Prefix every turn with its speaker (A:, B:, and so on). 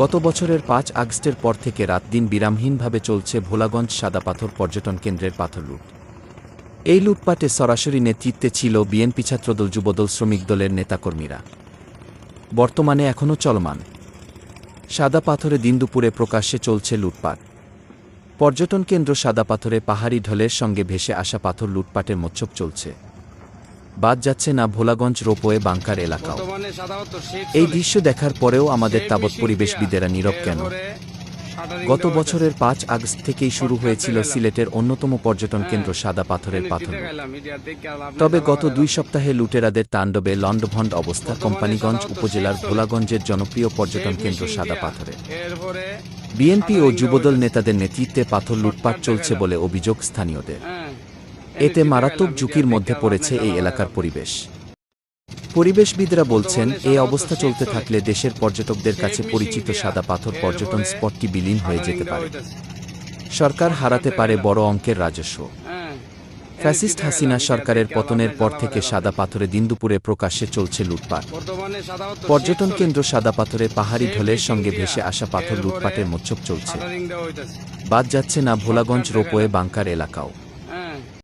A: গত বছরের পাঁচ আগস্টের পর থেকে রাত দিন বিরামহীনভাবে চলছে ভোলাগঞ্জ সাদাপাথর পর্যটন কেন্দ্রের পাথর লুট। এই লুটপাটে সরাসরি নেতৃত্বে ছিল বিএনপি ছাত্রদল যুবদল শ্রমিক দলের নেতাকর্মীরা। বর্তমানে এখনও চলমান। সাদা পাথরে দিন দুপুরে প্রকাশ্যে চলছে লুটপাট। পর্যটন কেন্দ্র সাদা পাথরে পাহাড়ি ঢলের সঙ্গে ভেসে আসা পাথর লুটপাটের মোচ্ছব চলছে। বাদ যাচ্ছে না ভোলাগঞ্জ রোপওয়ে বাংকার এলাকাও। এই দৃশ্য দেখার পরেও আমাদের তাবৎ পরিবেশবিদেরা নীরব কেন? গত বছরের পাঁচ আগস্ট থেকেই শুরু হয়েছিল সিলেটের অন্যতম পর্যটন কেন্দ্র সাদা পাথরের পাথর তবে গত দুই সপ্তাহে লুটেরাদের তাণ্ডবে লন্ডভন্ড অবস্থা কোম্পানিগঞ্জ উপজেলার ভোলাগঞ্জের জনপ্রিয় পর্যটন কেন্দ্র সাদা পাথরে। বিএনপি ও যুবদল নেতাদের নেতৃত্বে পাথর লুটপাট চলছে বলে অভিযোগ স্থানীয়দের।
B: হ্যাঁ,
A: এতে মারাত্মক ঝুঁকির মধ্যে পড়েছে এই এলাকার পরিবেশ। পরিবেশবিদরা বলছেন এই অবস্থা চলতে থাকলে দেশের পর্যটকদের কাছে পরিচিত সাদা পাথর পর্যটন স্পটটি বিলীন হয়ে যেতে পারে। সরকার হারাতে পারে বড় অঙ্কের রাজস্ব। ফ্যাসিস্ট হাসিনা সরকারের পতনের পর থেকে সাদা পাথরে দিনদুপুরে প্রকাশ্যে চলছে লুটপাট। পর্যটন কেন্দ্র সাদা পাথরে পাহাড়ি ঢলের সঙ্গে ভেসে আসা পাথর লুটপাটের মোচ্ছব চলছে। বাদ যাচ্ছে না ভোলাগঞ্জ রোপওয়ে বাংকার এলাকাও।